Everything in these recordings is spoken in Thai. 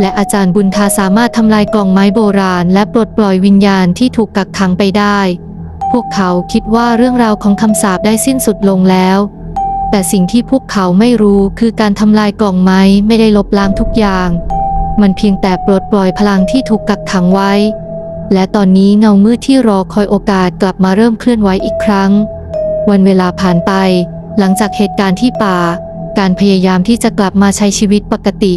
และอาจารย์บุญทาสามารถทำลายกล่องไม้โบราณ และปลดปล่อยวิญญาณที่ถูกกักขังไปได้ พวกเขาคิดว่าเรื่องราวของคำสาปได้สิ้นสุดลงแล้ว แต่สิ่งที่พวกเขาไม่รู้คือการทำลายกล่องไม้ไม่ได้ลบล้างทุกอย่าง มันเพียงแต่ปลดปล่อยพลังที่ถูกกักขังไว้ และตอนนี้เงามืดที่รอคอยโอกาสกลับมาเริ่มเคลื่อนไหวอีกครั้ง วันเวลาผ่านไป หลังจากเหตุการณ์ที่ป่า การพยายามที่จะกลับมาใช้ชีวิตปกติ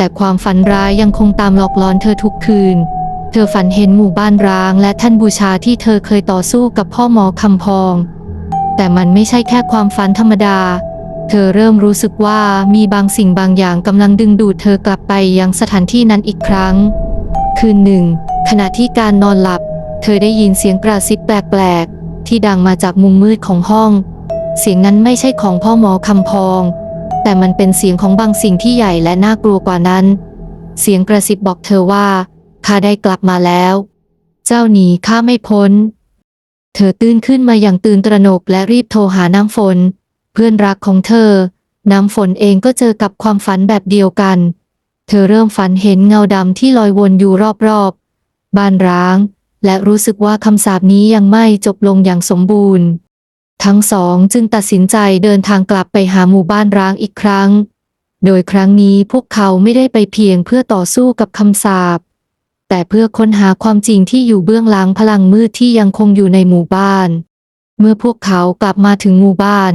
แต่ความฝันร้ายยังคงตามหลอกหลอนเธอทุกคืน เธอฝันเห็นหมู่บ้านร้าง และท่านบูชาที่เธอเคยต่อสู้กับพ่อหมอคำพอง แต่มันไม่ใช่แค่ความฝันธรรมดา เธอเริ่มรู้สึกว่ามีบางสิ่งบางอย่างกำลังดึงดูดเธอกลับไปยังสถานที่นั้นอีกครั้ง คืนหนึ่ง ขณะที่การนอนหลับ เธอได้ยินเสียงกระซิบแปลกๆที่ดังมาจากมุมมืดของห้อง เสียงนั้นไม่ใช่ของพ่อหมอคำพอง แต่มันเป็นเสียงของบางสิ่งที่ใหญ่และน่ากลัวกว่านั้น เสียงกระซิบบอกเธอว่าข้าได้กลับมาแล้ว เจ้าหนีข้าไม่พ้น เธอตื่นขึ้นมาอย่างตื่นตระหนกและรีบโทรหาน้ำฝน เพื่อนรักของเธอ น้ำฝนเองก็เจอกับความฝันแบบเดียวกัน เธอเริ่มฝันเห็นเงาดำที่ลอยวนอยู่รอบๆ บ้านร้าง และรู้สึกว่าคำสาปนี้ยังไม่จบลงอย่างสมบูรณ์ ทั้งสองจึงตัดสินใจเดินทางกลับไปหาหมู่บ้านร้างอีกครั้ง โดยครั้งนี้พวกเขาไม่ได้ไปเพียงเพื่อต่อสู้กับคำสาป แต่เพื่อค้นหาความจริงที่อยู่เบื้องหลังพลังมืดที่ยังคงอยู่ในหมู่บ้าน เมื่อพวกเขากลับมาถึงหมู่บ้าน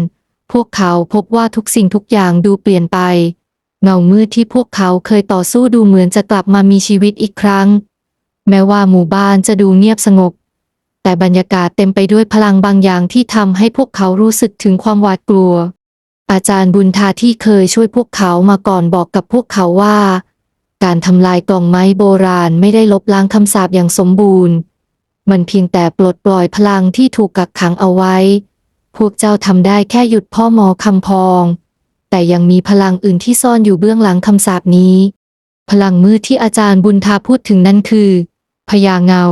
พวกเขาพบว่าทุกสิ่งทุกอย่างดูเปลี่ยนไป เงามืดที่พวกเขาเคยต่อสู้ดูเหมือนจะกลับมามีชีวิตอีกครั้ง แม้ว่าหมู่บ้านจะดูเงียบสงบ แต่บรรยากาศเต็มไปด้วยพลังบางอย่างที่ทำให้พวกเขารู้สึกถึงความหวาดกลัว อาจารย์บุญทาที่เคยช่วยพวกเขามาก่อนบอกกับพวกเขาว่า การทำลายกล่องไม้โบราณไม่ได้ลบล้างคำสาปอย่างสมบูรณ์ มันเพียงแต่ปลดปล่อยพลังที่ถูกกักขังเอาไว้ พวกเจ้าทำได้แค่หยุดพ่อหมอคำพอง แต่ยังมีพลังอื่นที่ซ่อนอยู่เบื้องหลังคำสาปนี้ พลังมืดที่อาจารย์บุญทาพูดถึงนั่นคือพญาเงา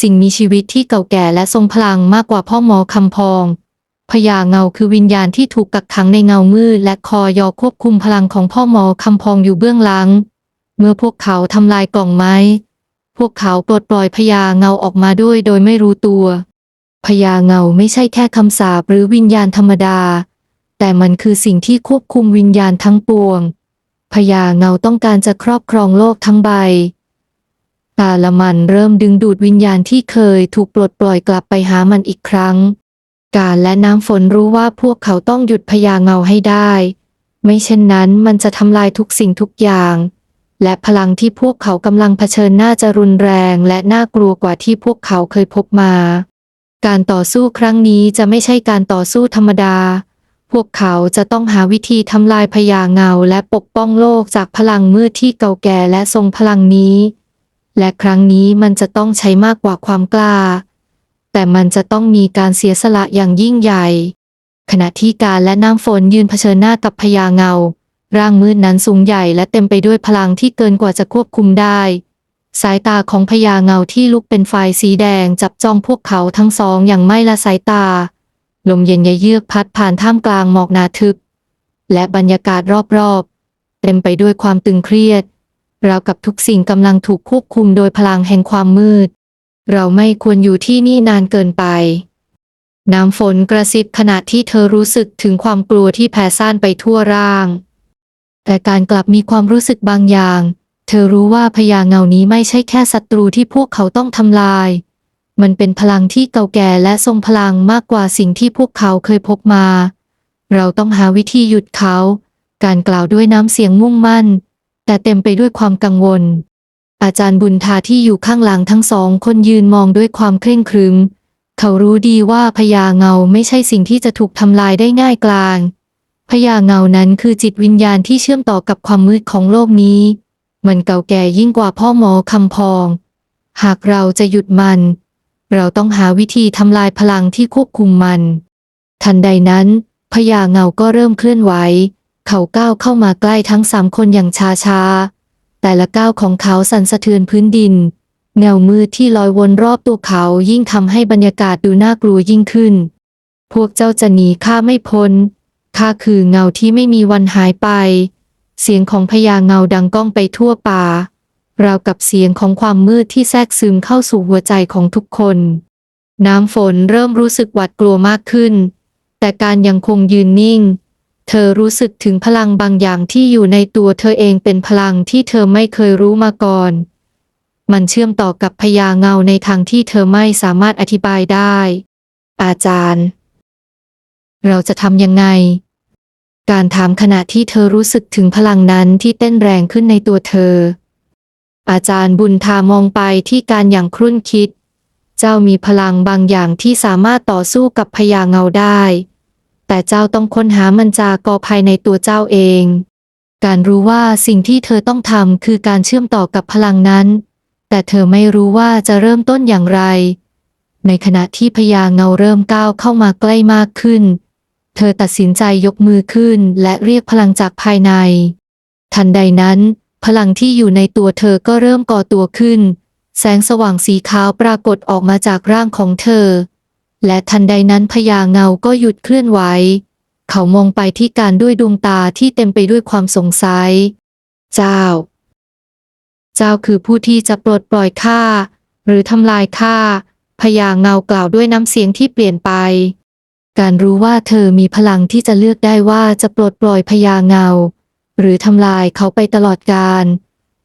สิ่งมีชีวิตที่เก่าแก่และทรงพลังมากกว่าพ่อหมอคำพองพญาเงาคือวิญญาณที่ถูกกักขังในเงามืดและคอยอควบคุมพลังของพ่อหมอคำพองอยู่เบื้องหลัง เมื่อพวกเขาทำลายกล่องไม้ พวกเขาปลดปล่อยพญาเงาออกมาด้วยโดยไม่รู้ตัวพญาเงาไม่ใช่แค่คำสาปหรือวิญญาณธรรมดา แต่มันคือสิ่งที่ควบคุมวิญญาณทั้งปวงพญาเงาต้องการจะครอบครองโลกทั้งใบ กาละมันเริ่มดึงดูดวิญญาณที่เคยถูกปลดปล่อยกลับไปหามันอีกครั้ง กาและน้ำฝนรู้ว่าพวกเขาต้องหยุดพญาเงาให้ได้ ไม่เช่นนั้นมันจะทำลายทุกสิ่งทุกอย่าง และพลังที่พวกเขากำลังเผชิญน่าจะรุนแรงและน่ากลัวกว่าที่พวกเขาเคยพบมา การต่อสู้ครั้งนี้จะไม่ใช่การต่อสู้ธรรมดา พวกเขาจะต้องหาวิธีทำลายพญาเงาและปกป้องโลกจากพลังมืดที่เก่าแก่และทรงพลังนี้ และครั้งนี้มันจะต้องใช้มากกว่าความกล้า แต่มันจะต้องมีการเสียสละอย่างยิ่งใหญ่ ขณะที่การและน้ำฝนยืนเผชิญหน้ากับพญาเงา ร่างมืดนั้นสูงใหญ่และเต็มไปด้วยพลังที่เกินกว่าจะควบคุมได้ สายตาของพญาเงาที่ลุกเป็นไฟสีแดงจับจ้องพวกเขาทั้งสองอย่างไม่ละสายตา ลมเย็นเยือกพัดผ่านท่ามกลางหมอกหนาทึบ และบรรยากาศรอบๆ เต็มไปด้วยความตึงเครียด ราวกับทุกสิ่งกำลังถูกควบคุมโดยพลังแห่งความมืด เราไม่ควรอยู่ที่นี่นานเกินไป น้ำฝนกระซิบขณะที่เธอรู้สึกถึงความกลัวที่แผ่ซ่านไปทั่วร่าง แต่การกลับมีความรู้สึกบางอย่าง เธอรู้ว่าพญาเงานี้ไม่ใช่แค่ศัตรูที่พวกเขาต้องทำลาย มันเป็นพลังที่เก่าแก่และทรงพลังมากกว่าสิ่งที่พวกเขาเคยพบมา เราต้องหาวิธีหยุดเขา การกล่าวด้วยน้ำเสียงมุ่งมั่น แต่เต็มไปด้วยความกังวล อาจารย์บุญทาที่อยู่ข้างหลังทั้งสองคนยืนมองด้วยความเคร่งครึม เขารู้ดีว่าพญาเงาไม่ใช่สิ่งที่จะถูกทำลายได้ง่ายกลางพญาเงานั้นคือจิตวิญญาณที่เชื่อมต่อกับความมืดของโลกนี้ มันเก่าแก่ยิ่งกว่าพ่อหมอคำพอง หากเราจะหยุดมัน เราต้องหาวิธีทำลายพลังที่ควบคุมมัน ทันใดนั้นพญาเงาก็เริ่มเคลื่อนไหว เขาก้าวเข้ามาใกล้ทั้งสามคนอย่างช้าช้าๆแต่ละก้าวของเขาสั่นสะเทือนพื้นดิน เงามืดที่ลอยวนรอบตัวเขายิ่งทำให้บรรยากาศดูน่ากลัวยิ่งขึ้น พวกเจ้าจะหนีข้าไม่พ้นข้าคือเงาที่ไม่มีวันหายไป เสียงของพญาเงาดังก้องไปทั่วป่าราวกับเสียงของความมืดที่แทรกซึมเข้าสู่หัวใจของทุกคน น้ำฝนเริ่มรู้สึกหวาดกลัวมากขึ้น แต่การยังคงยืนนิ่ง เธอรู้สึกถึงพลังบางอย่างที่อยู่ในตัวเธอเองเป็นพลังที่เธอไม่เคยรู้มาก่อน มันเชื่อมต่อกับพญาเงาในทางที่เธอไม่สามารถอธิบายได้ อาจารย์ เราจะทำยังไง การถามขณะที่เธอรู้สึกถึงพลังนั้นที่เต้นแรงขึ้นในตัวเธอ อาจารย์บุญทามองไปที่การอย่างครุ่นคิด เจ้ามีพลังบางอย่างที่สามารถต่อสู้กับพญาเงาได้ แต่เจ้าต้องค้นหามันจากอภายในตัวเจ้าเอง การรู้ว่าสิ่งที่เธอต้องทำคือการเชื่อมต่อกับพลังนั้น แต่เธอไม่รู้ว่าจะเริ่มต้นอย่างไร ในขณะที่พญาเงาเริ่มก้าวเข้ามาใกล้มากขึ้น เธอตัดสินใจยกมือขึ้นและเรียกพลังจากภายใน ทันใดนั้น พลังที่อยู่ในตัวเธอก็เริ่มก่อตัวขึ้น แสงสว่างสีขาวปรากฏออกมาจากร่างของเธอ และทันใดนั้นพญาเงาก็หยุดเคลื่อนไหว เขามองไปที่การด้วยดวงตาที่เต็มไปด้วยความสงสัย เจ้า เจ้าคือผู้ที่จะปลดปล่อยข้าหรือทำลายข้าพญาเงากล่าวด้วยน้ำเสียงที่เปลี่ยนไป การรู้ว่าเธอมีพลังที่จะเลือกได้ว่าจะปลดปล่อยพญาเงา หรือทำลายเขาไปตลอดกาล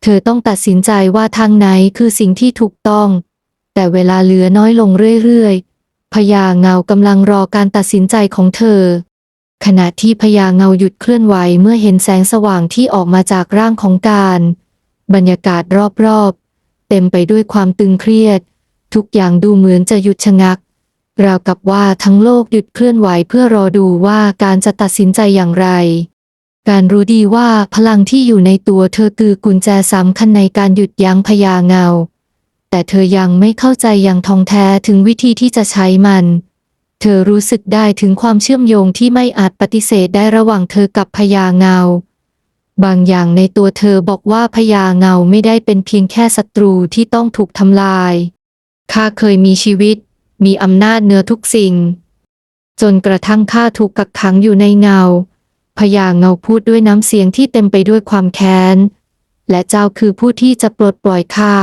เธอต้องตัดสินใจว่าทางไหนคือสิ่งที่ถูกต้อง แต่เวลาเหลือน้อยลงเรื่อยๆ พญาเงากำลังรอการตัดสินใจของเธอ ขณะที่พญาเงาหยุดเคลื่อนไหวเมื่อเห็นแสงสว่างที่ออกมาจากร่างของการ บรรยากาศรอบๆ เต็มไปด้วยความตึงเครียด ทุกอย่างดูเหมือนจะหยุดชะงัก ราวกับว่าทั้งโลกหยุดเคลื่อนไหวเพื่อรอดูว่าการจะตัดสินใจอย่างไร การรู้ดีว่าพลังที่อยู่ในตัวเธอคือกุญแจสำคัญในการหยุดยั้งพญาเงา แต่เธอยังไม่เข้าใจอย่างทองแท้ถึงวิธีที่จะใช้มัน เธอรู้สึกได้ถึงความเชื่อมโยงที่ไม่อาจปฏิเสธได้ระหว่างเธอกับพญาเงา บางอย่างในตัวเธอบอกว่าพญาเงาไม่ได้เป็นเพียงแค่ศัตรูที่ต้องถูกทำลาย ข้าเคยมีชีวิต มีอำนาจเหนือทุกสิ่ง จนกระทั่งข้าถูกกักขังอยู่ในเงาพญาเงาพูดด้วยน้ำเสียงที่เต็มไปด้วยความแค้น และเจ้าคือผู้ที่จะปลดปล่อยข้า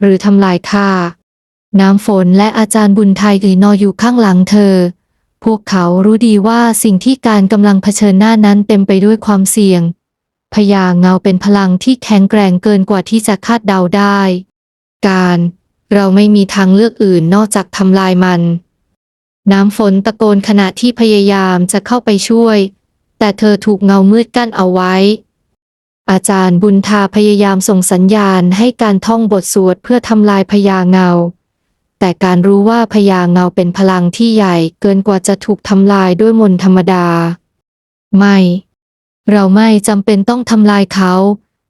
หรือทำลายข้าน้ำฝนและอาจารย์บุญไทยยืนนออยู่ข้างหลังเธอ พวกเขารู้ดีว่าสิ่งที่การกำลังเผชิญหน้านั้นเต็มไปด้วยความเสี่ยงพญาเงาเป็นพลังที่แข็งแกร่งเกินกว่าที่จะคาดเดาได้ การเราไม่มีทางเลือกอื่นนอกจากทำลายมัน น้ำฝนตะโกนขณะที่พยายามจะเข้าไปช่วย แต่เธอถูกเงามืดกั้นเอาไว้ อาจารย์บุญทาพยายามส่งสัญญาณให้การท่องบทสวดเพื่อทำลายพญาเงา แต่การรู้ว่าพญาเงาเป็นพลังที่ใหญ่เกินกว่าจะถูกทำลายด้วยมนต์ธรรมดา ไม่ เราไม่จำเป็นต้องทำลายเขา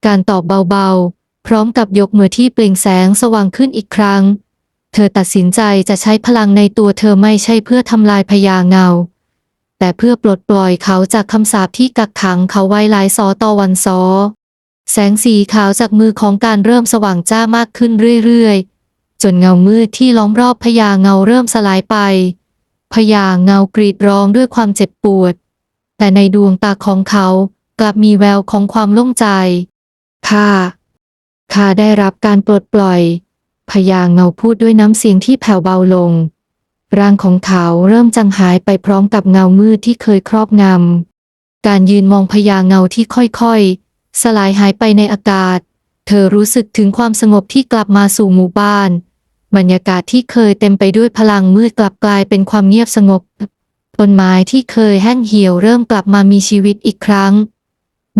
การตอบเบาๆ พร้อมกับยกมือที่เปล่งแสงสว่างขึ้นอีกครั้ง เธอตัดสินใจจะใช้พลังในตัวเธอไม่ใช่เพื่อทำลายพญาเงา แต่เพื่อปลดปล่อยเขาจากคำสาปที่กักขังเขาไว้หลายซอต่อวันซอ แสงสีขาวจากมือของการเริ่มสว่างจ้ามากขึ้นเรื่อยๆ จนเงามืดที่ล้อมรอบพญาเงาเริ่มสลายไปพญาเงากรีดร้องด้วยความเจ็บปวด แต่ในดวงตาของเขากลับมีแววของความโล่งใจข้าข้าได้รับการปลดปล่อยพญาเงาพูดด้วยน้ำเสียงที่แผ่วเบาลง ร่างของเขาเริ่มจางหายไปพร้อมกับเงามืดที่เคยครอบงำ การยืนมองพญาเงาที่ค่อยๆ สลายหายไปในอากาศ เธอรู้สึกถึงความสงบที่กลับมาสู่หมู่บ้าน บรรยากาศที่เคยเต็มไปด้วยพลังมืดกลับกลายเป็นความเงียบสงบ ต้นไม้ที่เคยแห้งเหี่ยวเริ่มกลับมามีชีวิตอีกครั้ง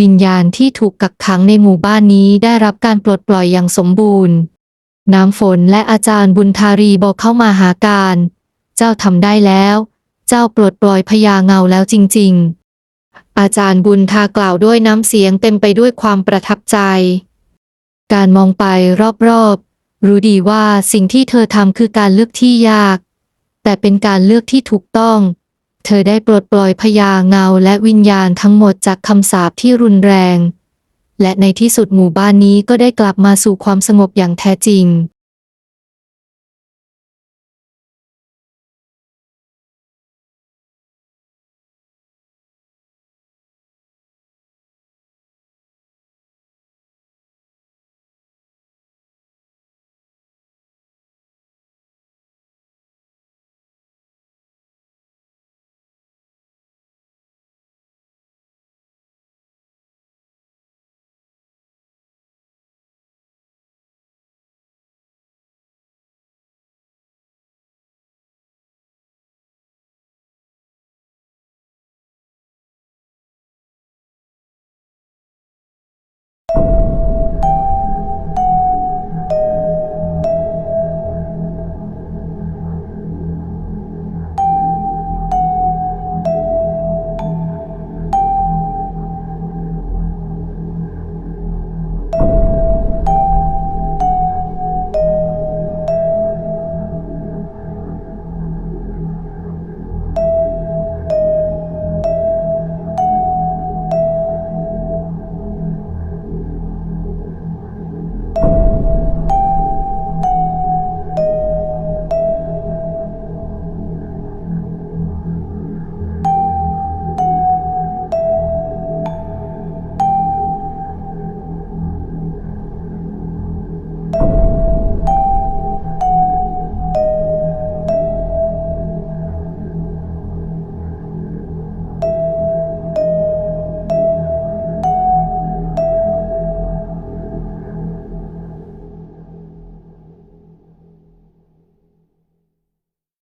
วิญญาณที่ถูกกักขังในหมู่บ้านนี้ได้รับการปลดปล่อยอย่างสมบูรณ์ น้ำฝนและอาจารย์บุญทารีบอกเข้ามาหาการ เจ้าทำได้แล้ว เจ้าปลดปล่อยพญาเงาแล้วจริง ๆ อาจารย์บุญทากล่าวด้วยน้ำเสียงเต็มไปด้วยความประทับใจ การมองไปรอบๆ รู้ดีว่าสิ่งที่เธอทำคือการเลือกที่ยาก แต่เป็นการเลือกที่ถูกต้อง เธอได้ปลดปล่อยพญาเงาและวิญญาณทั้งหมดจากคำสาปที่รุนแรง และในที่สุดหมู่บ้านนี้ก็ได้กลับมาสู่ความสงบอย่างแท้จริง